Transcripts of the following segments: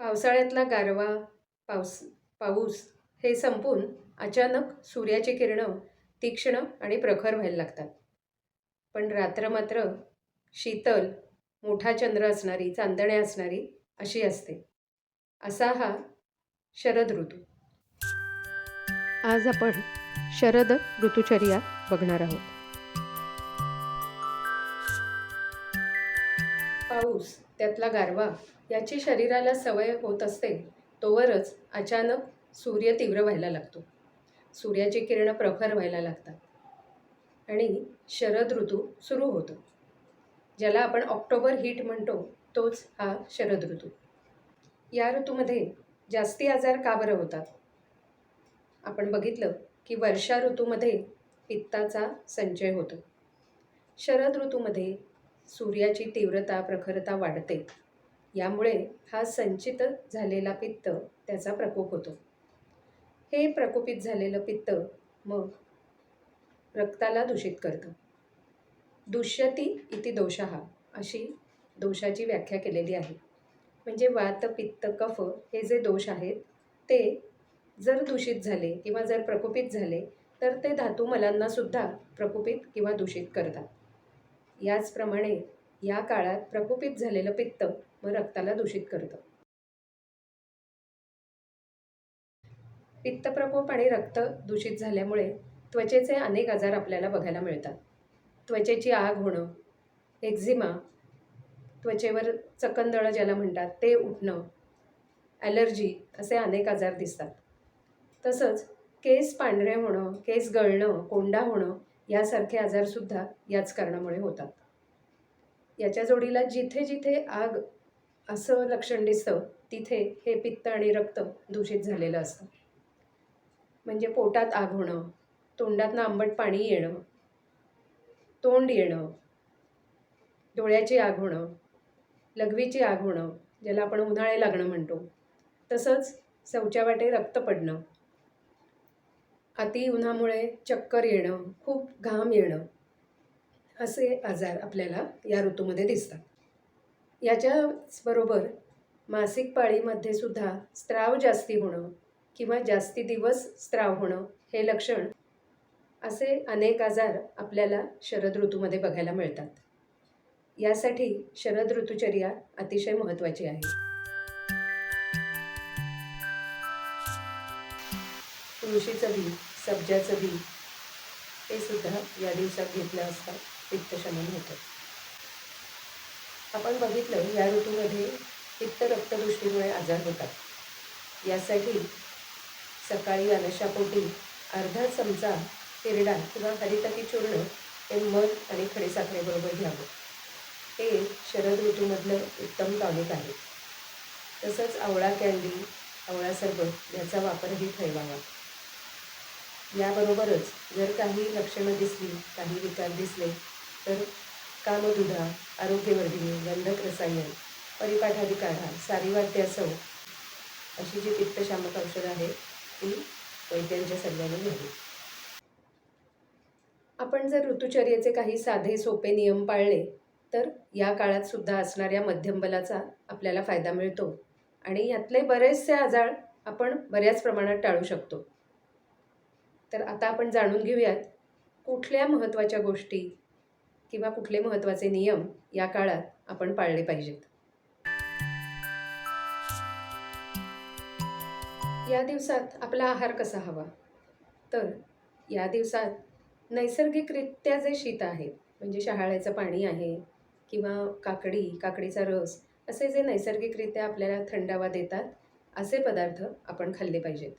पावसाळ्यातला गारवा पाऊस पाऊस हे संपून अचानक सूर्याची किरणं तीक्ष्ण आणि प्रखर व्हायला लागतात. पण रात्र मात्र शीतल मोठा चंद्र असणारी चांदण्या असणारी अशी असते. असा हा शरद ऋतू. आज आपण शरद ऋतुचर्या बघणार आहोत. पाऊस त्यातला गारवा याची शरीराला सवय होत असते तोवरच अचानक सूर्य तीव्र व्हायला लागतो. सूर्याची किरणं प्रखर व्हायला लागतात. आणि शरद ऋतू सुरू होतो. ज्याला आपण ऑक्टोबर हीट म्हणतो तोच हा शरद ऋतू. या ऋतूमध्ये जास्ती आजार का बरं होतात? आपण बघितलं की वर्षा ऋतूमध्ये पित्ताचा संचय होतो. शरद ऋतूमध्ये सूर्याची तीव्रता प्रखरता वाढते. यामुळे हा संचित झालेला पित्त त्याचा प्रकोप होतो. हे प्रकोपित झालेलं पित्त मग रक्ताला दूषित करतं. दुष्यती इति दोषः अशी दोषाची व्याख्या केलेली आहे. म्हणजे वात पित्त कफ हे जे दोष आहेत ते जर दूषित झाले किंवा जर प्रकोपित झाले तर ते धातू मलांनासुद्धा प्रकोपित किंवा दूषित करतात. याचप्रमाणे या काळात प्रकोपित झालेलं पित्त मग रक्ताला दूषित करतं. पित्तप्रकोप आणि रक्त दूषित झाल्यामुळे त्वचेचे अनेक आजार आपल्याला बघायला मिळतात. त्वचेची आग होणं एक्झिमा त्वचेवर चकंदळं ज्याला म्हणतात ते उठणं ॲलर्जी असे अनेक आजार दिसतात. तसंच केस पांढरे होणं केस गळणं कोंडा होणं यासारखे आजारसुद्धा याच कारणामुळे होतात. याच्या जोडीला जिथे जिथे आग असं लक्षण दिसतं तिथे हे पित्त आणि रक्त दूषित झालेलं असतं. म्हणजे पोटात आग होणं तोंडातनं आंबट पाणी येणं तोंड येणं डोळ्याची आग होणं लघवीची आग होणं ज्याला आपण उन्हाळे लागणं म्हणतो तसंच शौचावाटे रक्त पडणं अति उन्हामुळे चक्कर येणं खूप घाम येणं असे आजार आपल्याला या ऋतूमध्ये दिसतात. याच्याचबरोबर मासिक पाळीमध्ये सुद्धा स्त्राव जास्ती होणं किंवा जास्ती दिवस स्त्राव होणं हे लक्षण असे अनेक आजार आपल्याला शरद ऋतूमध्ये बघायला मिळतात. यासाठी शरद ऋतुचर्या अतिशय महत्त्वाची आहे. तुळशीचं बी सब्जाचं बी हे सुद्धा या दिवसात घेतलं असता पित्तशमन होतं. आपण बघितलं या ऋतूमध्ये पित्त रक्तदृष्टीमुळे आजार होतात. यासाठी सकाळी अनशापोटी अर्धा चमचा तिरडा किंवा हरितकी चूर्ण हे मध आणि खडीसाखरेबरोबर घ्यावं. हे शरद ऋतूमधलं उत्तम टॉनिक आहे. तसंच आवळा कॅन्डी आवळा सरबत याचा वापरही ठेवावा याबरोबरच जर काही लक्षणं दिसली काही विकार दिसले तर कामदुधा आरोग्यवर्धिनी गंधक रसायन परिपाठादी काढा सारीवाद्यासव अशी जी पित्तशामक औषधं आहेत ती वैद्यांच्या सल्ल्याने घ्यावी. आपण जर ऋतुचर्येचे काही साधे सोपे नियम पाळले तर या काळात सुद्धा असणाऱ्या मध्यम बलाचा आपल्याला फायदा मिळतो आणि यातले बरेचसे आजार आपण बऱ्याच प्रमाणात टाळू शकतो. तर आता आपण जाणून घेऊयात कुठल्या महत्त्वाच्या गोष्टी किंवा कुठले महत्त्वाचे नियम या काळात आपण पाळले पाहिजेत. या दिवसात आपला आहार कसा हवा? तर या दिवसात नैसर्गिकरित्या जे शीत आहे म्हणजे शहाळ्याचं पाणी आहे किंवा काकडी काकडीचा रस असे जे नैसर्गिकरित्या आपल्याला थंडावा देतात असे पदार्थ आपण खाल्ले पाहिजेत.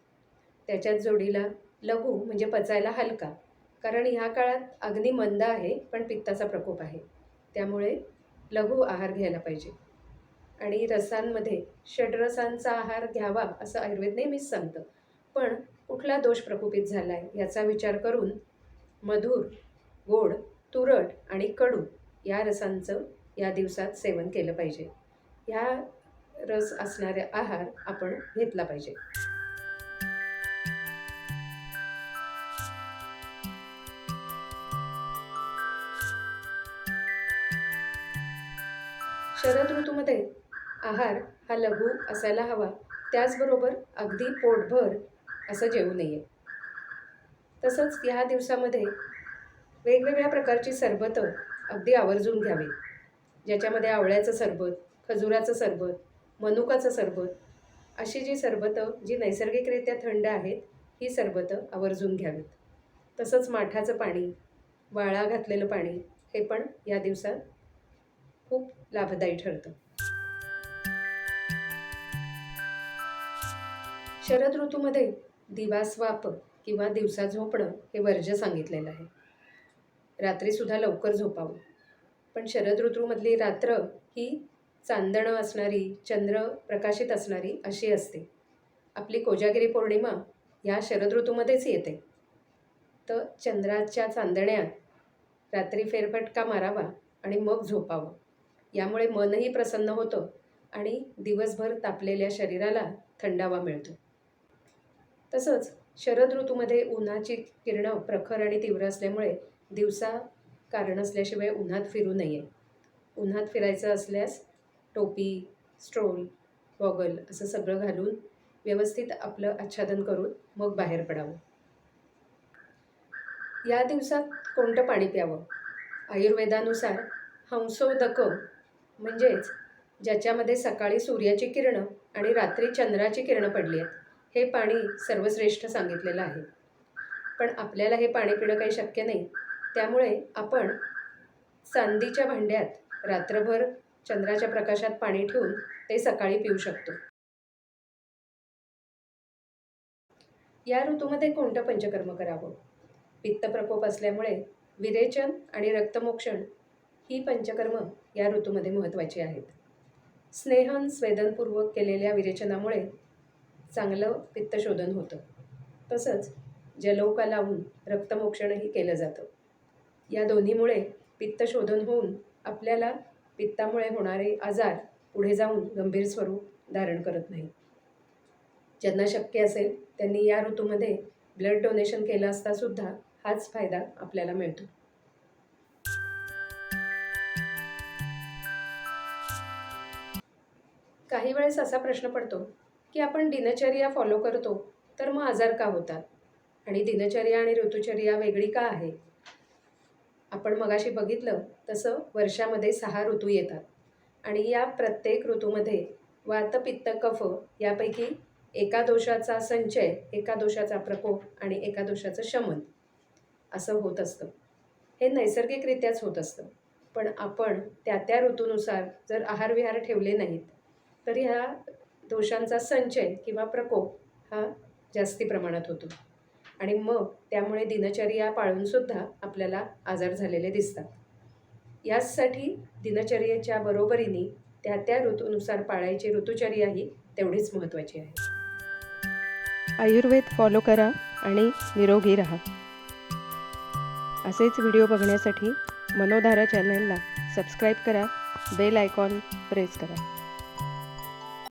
त्याच्यात जोडीला लघु म्हणजे पचायला हलका कारण ह्या काळात अग्नी मंद आहे पण पित्ताचा प्रकोप आहे. त्यामुळे लघु आहार घ्यायला पाहिजे. आणि रसांमध्ये षडरसांचा आहार घ्यावा असं आयुर्वेद नेहमीच सांगतं. पण कुठला दोष प्रकोपित झाला आहे याचा विचार करून मधुर गोड तुरट आणि कडू या रसांचं या दिवसात सेवन केलं पाहिजे. ह्या रस असणारे आहार आपण घेतला पाहिजे. शरद ऋतूमध्ये आहार हा लघु असायला हवा. त्याचबरोबर अगदी पोटभर असं जेवू नये. तसंच ह्या दिवसामध्ये वेगवेगळ्या प्रकारची सरबतं अगदी आवर्जून घ्यावी. ज्याच्यामध्ये आवळ्याचं सरबत खजुराचं सरबत मनुकाचं सरबत अशी जी सरबतं जी नैसर्गिकरित्या थंड आहेत ही सरबतं आवर्जून घ्यावीत. तसंच माठाचं पाणी वाळा घातलेलं पाणी हे पण या दिवसात खूप लाभदायी ठरतं. शरद ऋतूमध्ये दिवास्वाप किंवा दिवसा झोपणं हे वर्ज्य सांगितलेलं आहे. रात्रीसुद्धा लवकर झोपावं. पण शरद ऋतूमधली रात्र ही चांदणं असणारी चंद्र प्रकाशित असणारी अशी असते. आपली कोजागिरी पौर्णिमा ह्या शरद ऋतूमध्येच येते. तर चंद्राच्या चांदण्यात रात्री फेरफटका मारावा आणि मग झोपावं. यामुळे मनही प्रसन्न होतं आणि दिवसभर तापलेल्या शरीराला थंडावा मिळतो. तसंच शरद ऋतूमध्ये उन्हाची किरणं प्रखर आणि तीव्र असल्यामुळे दिवसा कारण असल्याशिवाय उन्हात फिरू नये. उन्हात फिरायचं असल्यास टोपी स्ट्रोल गॉगल असं सगळं घालून व्यवस्थित आपलं आच्छादन करून मग बाहेर पडावं. या दिवसात कोणतं पाणी प्यावं? आयुर्वेदानुसार हंसोदकं म्हणजेच ज्याच्यामध्ये सकाळी सूर्याची किरणं आणि रात्री चंद्राची किरणं पडली आहेत हे पाणी सर्वश्रेष्ठ सांगितलेलं आहे. पण आपल्याला हे पाणी पिणं काही शक्य नाही. त्यामुळे आपण चांदीच्या भांड्यात रात्रभर चंद्राच्या प्रकाशात पाणी ठेवून ते सकाळी पिऊ शकतो. या ऋतूमध्ये कोणतं पंचकर्म करावं? पित्त प्रकोप असल्यामुळे विरेचन आणि रक्तमोक्षण ही पंचकर्म या ऋतूमध्ये महत्त्वाची आहेत. स्नेहन स्वेदनपूर्वक केलेल्या विरेचनामुळे चांगलं पित्तशोधन होतं. तसंच जलौका लावून रक्तमोक्षणही केलं जातं. या दोन्हीमुळे पित्तशोधन होऊन आपल्याला पित्तामुळे होणारे आजार पुढे जाऊन गंभीर स्वरूप धारण करत नाही ज्यांना शक्य असेल त्यांनी या ऋतूमध्ये ब्लड डोनेशन केलं असतासुद्धा हाच फायदा आपल्याला मिळतो. काही वेळेस असा प्रश्न पडतो की आपण दिनचर्या फॉलो करतो तर मग आजार का होतात? आणि दिनचर्या आणि ऋतुचर्या वेगळी का आहे? आपण मगाशी बघितलं तसं वर्षामध्ये सहा ऋतू येतात. आणि या प्रत्येक ऋतूमध्ये वात पित्त कफ यापैकी एका दोषाचा संचय एका दोषाचा प्रकोप आणि एका दोषाचं शमन असं होत असतं. हे नैसर्गिकरित्याच होत असतं. पण आपण त्या त्या ऋतूनुसार जर आहारविहार ठेवले नाहीत तर ह्या दोषांचा संचय किंवा प्रकोप हा जास्ती प्रमाणात होतो. आणि मग त्यामुळे दिनचर्या पाळूनसुद्धा आपल्याला आजार झालेले दिसतात. याचसाठी दिनचर्येच्या बरोबरीने त्या त्या ऋतूनुसार पाळायची ऋतुचर्या ही तेवढीच महत्त्वाची आहे. आयुर्वेद फॉलो करा आणि निरोगी राहा. असेच व्हिडिओ बघण्यासाठी मनोधारा चॅनलला सबस्क्राईब करा बेल आयकॉन प्रेस करा.